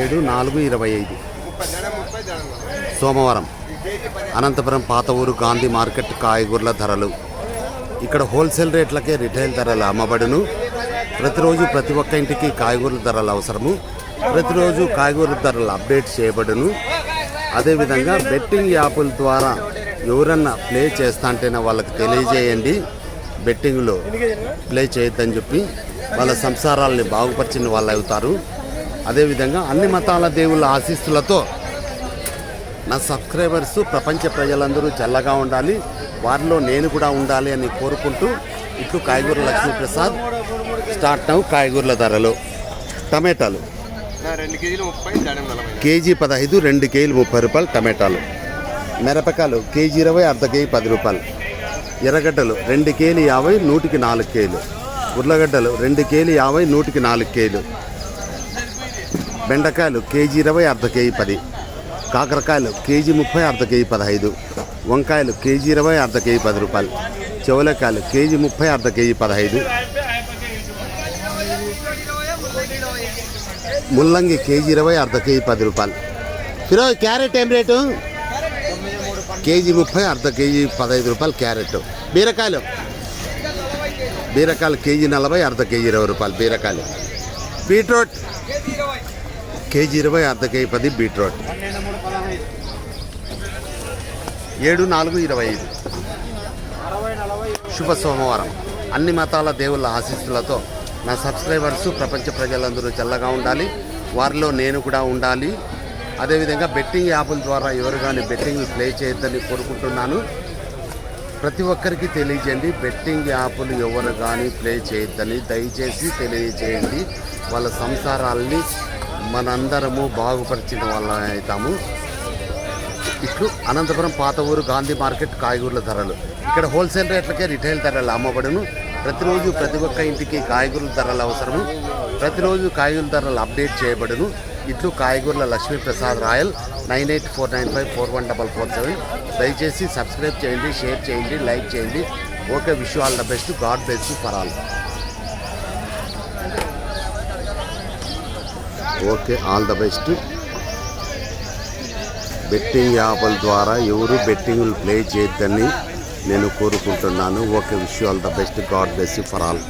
ఏడు నాలుగు ఇరవై ఐదు. సోమవారం అనంతపురం పాత ఊరు గాంధీ మార్కెట్ కాయగూరల ధరలు. ఇక్కడ హోల్సేల్ రేట్లకే రిటైల్ ధరలు అమ్మబడును. ప్రతిరోజు ప్రతి ఒక్క ఇంటికి కాయగూరల ధరలు అవసరము. ప్రతిరోజు కాయగూరల ధరలు అప్డేట్ చేయబడును. అదేవిధంగా బెట్టింగ్ యాప్ల ద్వారా ఎవరన్నా ప్లే చేస్తా అంటేనే వాళ్ళకి తెలియజేయండి. బెట్టింగ్లో ప్లే చేయొద్దని చెప్పి వాళ్ళ సంసారాల్ని బాగుపరిచిన వాళ్ళు అవుతారు. అదేవిధంగా అన్ని మతాల దేవుళ్ళ ఆశీస్సులతో నా సబ్స్క్రైబర్స్ ప్రపంచ ప్రజలందరూ చల్లగా ఉండాలి. వారిలో నేను కూడా ఉండాలి అని కోరుకుంటూ ఇట్లు కాయగూర లక్ష్మీప్రసాద్. స్టార్ట్ అవు కాయగూరల ధరలు. టమాటాలు. కేజీ పదహైదు రెండు కేజీలు ముప్పై రూపాయలు టమాటాలు. మిరపకాయలు కేజీ ఇరవై అర్ధ కేజీ పది రూపాయలు. ఎర్రగడ్డలు రెండు కేజీలు యాభై నూటికి నాలుగు కేజీలు. ఉర్లగడ్డలు రెండు కేజీలు యాభై నూటికి నాలుగు కేజీలు. బెండకాయలు కేజీ ఇరవై అర్ధ కేజీ పది. కాకరకాయలు కేజీ ముప్పై అర్ధ కేజీ పదహైదు. వంకాయలు కేజీ ఇరవై అర్ధ కేజీ పది రూపాయలు. చెవులకాయలు కేజీ ముప్పై అర్ధ కేజీ పదహైదు. ముల్లంగి కేజీ ఇరవై అర్ధ కేజీ పది రూపాయలు. ఈరోజు క్యారెట్ ఏం రేటు? కేజీ ముప్పై అర్ధ కేజీ పదహైదు రూపాయలు క్యారెట్. బీరకాయలు? బీరకాయలు కేజీ నలభై అర్ధ కేజీ ఇరవై రూపాయలు బీరకాయలు. బీట్రూట్? కేజీ ఇరవై అర్ధ కేజీ పది బీట్రూట్. ఏడు నాలుగు ఇరవై ఐదు. శుభ సోమవారం. అన్ని మతాల దేవుళ్ళ ఆశీస్సులతో నా సబ్స్క్రైబర్స్ ప్రపంచ ప్రజలందరూ చల్లగా ఉండాలి. వారిలో నేను కూడా ఉండాలి. అదేవిధంగా బెట్టింగ్ యాప్ల ద్వారా ఎవరు కానీ బెట్టింగ్ ప్లే చేయొద్దని కోరుకుంటున్నాను. ప్రతి ఒక్కరికి తెలియజేయండి బెట్టింగ్ యాప్లు ఎవరు కానీ ప్లే చేయొద్దని. దయచేసి తెలియజేయండి. వాళ్ళ సంసారాల్ని మనందరము బాగుపరిచిన వాళ్ళ అవుతాము. ఇట్లు అనంతపురం పాత ఊరు గాంధీ మార్కెట్ కాయగూరల ధరలు. ఇక్కడ హోల్సేల్ రేట్లకే రిటైల్ ధరలు అమ్మబడును. ప్రతిరోజు ప్రతి ఒక్క ఇంటికి కాయగూరల ధరలు అవసరము. ప్రతిరోజు కాయగూరల ధరలు అప్డేట్ చేయబడును. ఇట్లు కాయగూరల Lakshmiprasad Royal nine eight four nine five four one double four seven. దయచేసి సబ్స్క్రైబ్ చేయండి షేర్ చేయండి లైక్ చేయండి. Okay wish all the best. God best for all. Okay all the best. Betting యాప్ల ద్వారా ఎవరు బెట్టింగ్లు ప్లే చేయొద్దని నేను కోరుకుంటున్నాను. Okay wish all the best. God best for all.